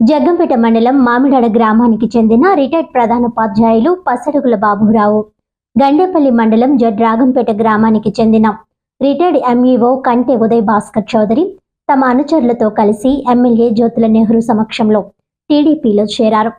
జగ్గంపేట మండలం మామిడాడ గ్రామానికి చెందిన రిటైర్డ్ ప్రధానోపాధ్యాయులు పసడుగుల బాబురావు. గండేపల్లి మండలం జడ్ రాగంపేట గ్రామానికి చెందిన రిటైర్డ్ ఎంఈఓ కంటే ఉదయ్ భాస్కర్ చౌదరి తమ అనుచరులతో కలిసి ఎమ్మెల్యే జ్యోతుల నెహ్రూ సమక్షంలో టీడీపీలో చేరారు.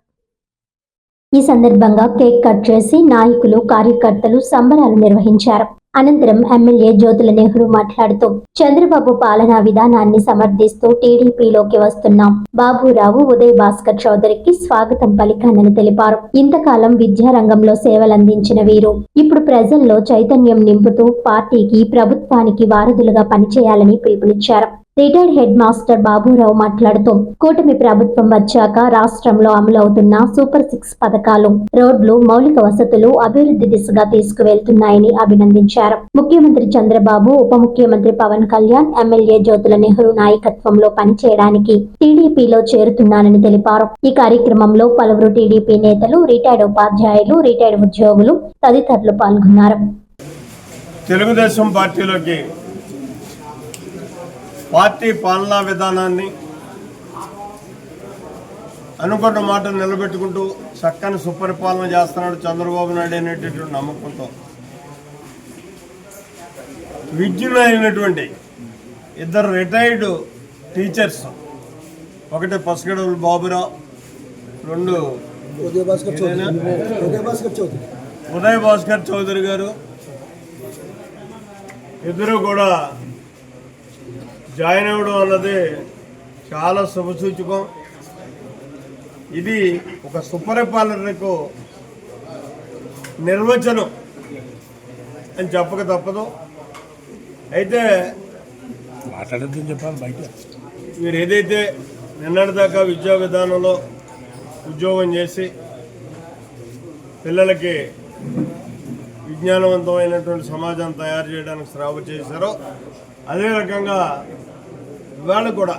ఈ సందర్భంగా కేక్ కట్ చేసి నాయకులు కార్యకర్తలు సంబరాలు నిర్వహించారు. అనంతరం ఎమ్మెల్యే జ్యోతుల నెహ్రూ మాట్లాడుతూ చంద్రబాబు పాలనా విధానాన్ని సమర్థిస్తూ టీడీపీలోకి వస్తున్నాం. బాబురావు ఉదయ్ భాస్కర్ చౌదరికి స్వాగతం పలికానని తెలిపారు. ఇంతకాలం విద్యారంగంలో సేవలందించిన వీరు. ఇప్పుడు ప్రజల్లో చైతన్యం నింపుతూ పార్టీకి ప్రభుత్వానికి వారధులుగా పనిచేయాలని పిలుపునిచ్చారు. రిటైర్డ్ హెడ్ మాస్టర్ బాబురావు మాట్లాడుతూ కూటమి ప్రభుత్వం వచ్చాక రాష్ట్రంలో అమలవుతున్న సూపర్ సిక్స్ పథకాలు రోడ్లు మౌలిక వసతులు అభివృద్ధి దిశగా తీసుకువెళ్తున్నాయని అభినందించారు. ముఖ్యమంత్రి చంద్రబాబు ఉప ముఖ్యమంత్రి పవన్ కళ్యాణ్ ఎమ్మెల్యే జ్యోతుల నెహ్రూ నాయకత్వంలో పనిచేయడానికి టీడీపీలో చేరుతున్నానని తెలిపారు. ఈ కార్యక్రమంలో పలువురు టీడీపీ నేతలు రిటైర్డ్ ఉపాధ్యాయులు రిటైర్డ్ ఉద్యోగులు తదితరులు పాల్గొన్నారు. తెలుగుదేశం పార్టీలోకి పార్టీ పాలనా విధానాన్ని అనుకున్న మాట నిలబెట్టుకుంటూ చక్కని సుపరిపాలన చేస్తున్నాడు చంద్రబాబు నాయుడు అనేటటువంటి నమ్మకంతో. విద్యులైనటువంటి ఇద్దరు రిటైర్డ్ టీచర్స్ ఒకటి పసగడవులు బాబురావు రెండు భాస్కర్ చౌదరి. ఉదయ్ భాస్కర్ చౌదరి గారు ఇద్దరు కూడా జాయిన్ అవ్వడం అన్నది చాలా శుభసూచకం. ఇది ఒక సుపరిపాలనకు నిర్వచనం అని చెప్పక తప్పదు. అయితే మాట్లాడద్దని చెప్పాలి బయట. మీరు ఏదైతే నిన్నటిదాకా విద్యా విధానంలో ఉద్యోగం చేసి పిల్లలకి విజ్ఞానవంతమైనటువంటి సమాజం తయారు చేయడానికి శ్రమ చేశారో అదే రకంగా ఇవాళ కూడా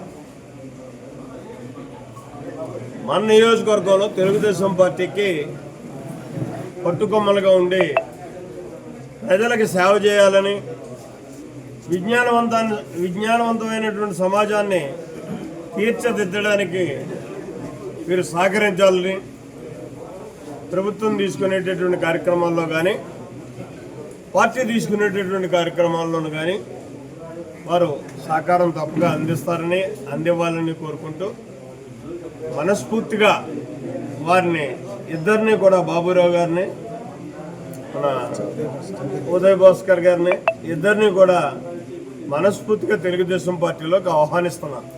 మన నియోజకవర్గంలో తెలుగుదేశం పార్టీకి పట్టుకొమ్మలుగా ఉండి ప్రజలకు సేవ చేయాలని విజ్ఞానవంతాన్ని విజ్ఞానవంతమైనటువంటి సమాజాన్ని తీర్చిదిద్దడానికి మీరు సహకరించాలని ప్రభుత్వం తీసుకునేటటువంటి కార్యక్రమాల్లో కానీ పార్టీ తీసుకునేటటువంటి కార్యక్రమాల్లోనూ కానీ వారు సహకారం తప్పుగా అందిస్తారని అందివ్వాలని కోరుకుంటూ మనస్ఫూర్తిగా వారిని ఇద్దరిని కూడా బాబురావు గారిని మన ఉదయ్ భాస్కర్ గారిని ఇద్దరిని కూడా మనస్ఫూర్తిగా తెలుగుదేశం పార్టీలోకి ఆహ్వానిస్తున్నాను.